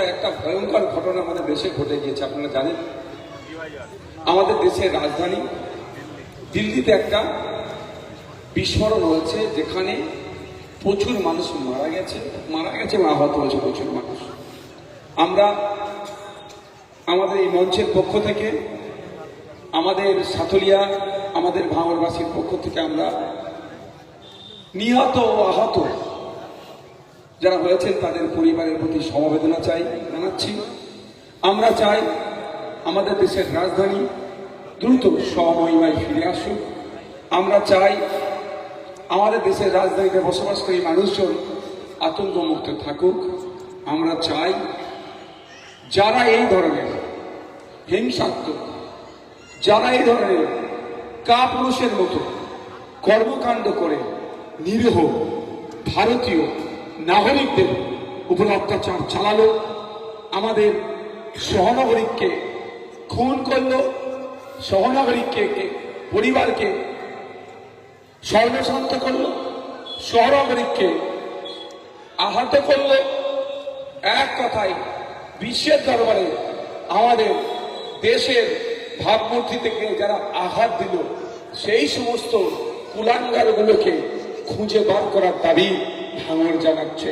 বন্ধুরা একটা ভয়ঙ্কর ঘটনা আমাদের দেশে ঘটে গিয়েছে, আপনারা জানেন? আমাদের দেশের রাজধানী, দিল্লিতে একটা বিস্ফোরণ হয়েছে, যেখানে প্রচুর মানুষ মারা গেছে। মারা গেছে এবং আহত হয়েছে প্রচুর মানুষ। আমরা আমাদের এই মঞ্চের পক্ষ থেকে, আমাদের সাথলিয়া আমাদের ভাঙরবাসীর পক্ষ থেকে আমরা নিহত ও আহত যারা হয়েছেন তাদের পরিবারের প্রতি সমবেদনা চাই, জানাচ্ছি। আমরা চাই আমাদের দেশের রাজধানী দ্রুত সমহিমায় ফিরে আসুক। আমরা চাই আমাদের দেশের রাজধানীতে বসবাসকারী মানুষজন আতঙ্কমুক্ত থাকুক। আমরা চাই যারা এই ধরনের হিংসাত্মক, যারা এই ধরনের কাপুরুষের মতো কর্মকাণ্ড করে নিরীহ ভারতীয় নাগরিকদের উপর অত্যাচার চালালো, আমাদের সহনাগরিককে খুন করল সহনাগরিককে পরিবারকে সর্বশান্ত করল সহনাগরিককে আহত করল। এক কথায়, বিশ্বের দরবারে আমাদের দেশের ভাবমূর্তি থেকে যারা আঘাত দিল, সেই সমস্ত কুলাঙ্গারগুলোকে খুঁজে বার করার দাবি ভাঙর জানাচ্ছে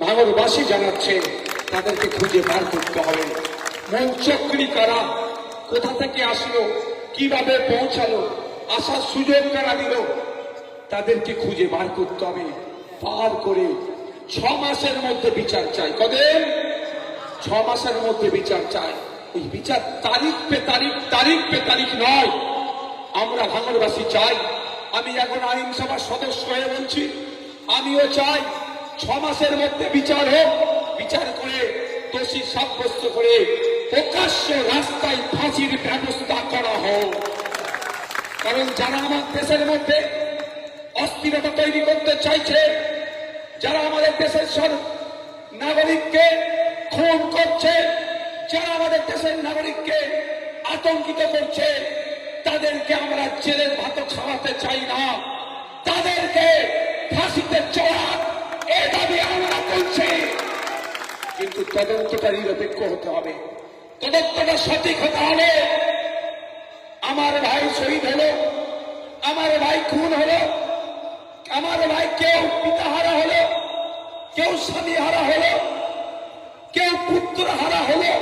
ভাঙরবাসী জানাচ্ছে, তাদেরকে খুঁজে বার করতে হবে। মঞ্চক্রী কারা, কোথা থেকে আসলো, কীভাবে পৌঁছালো, আসার সুযোগ কারা দিল, তাদেরকে খুঁজে বার করতে হবে। পার করে ছ মাসের মধ্যে বিচার চাই। কদিন? ছ মাসের মধ্যে বিচার চাই। এই বিচার তারিখ পে তারিখ তারিখ পে তারিখ নয়। আমরা ভাঙরবাসী চাই। আমি এখন আইনসভার সদস্য হয়ে বলছি আমিও চাই ছ মাসের মধ্যে বিচার হোক। বিচার করে দোষী সাব্যস্ত করে প্রকাশ্য রাস্তায় ফাঁসির ব্যবস্থা করা হোক। কারণ যারা আমার দেশের মধ্যে অস্থিরতা তৈরি করতে চাইছে, যারা আমাদের দেশের নাগরিককে খুন করছে, যারা আমাদের দেশের নাগরিককে আতঙ্কিত করছে, তাদেরকে আমরা জেলের ভাত খাওয়াতে চাই না। তাদেরকে ফাঁসিতে চড়া, এ দাবি আমরা করছি। কিন্তু তদন্তটা নিরপেক্ষ হতে হবে। তদন্তটা সঠিক হতে হবে। আমার ভাই শহীদ হলো, আমার ভাই খুন হলো, আমার ভাই কেউ পিতা হারা হলো, কেউ স্বামী হারা হলো, কেউ পুত্র হারা হলো।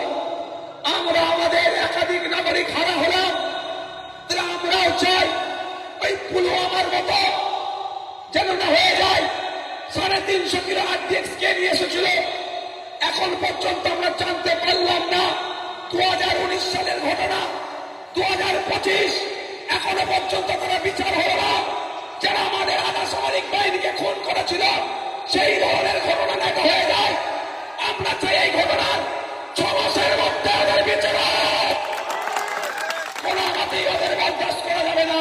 আমরা আমাদের একাধিক নাগরিক হারা হলাম আমরাও চাই ওই পুলওয়ামার মতো যেন না হয়ে যায়, সাড়ে তিনশো কিলো আরডিএক্স কে এসেছিল। এখন পর্যন্ত আমরা জানতে পারলাম না দু হাজার উনিশ সালের ঘটনা দু হাজার পঁচিশ, এখনও পর্যন্ত কোনো বিচার হলো না। যারা আমাদের আধা সামরিক বাহিনীকে খুন করেছিল, সেই ধরনের ঘটনা দেখা হয়ে যায়। আমরা চাই এই ঘটনার ছ মাসের মধ্যে ওদের বিচার। কোনো ওদের বরদাস্ত করা যাবে না।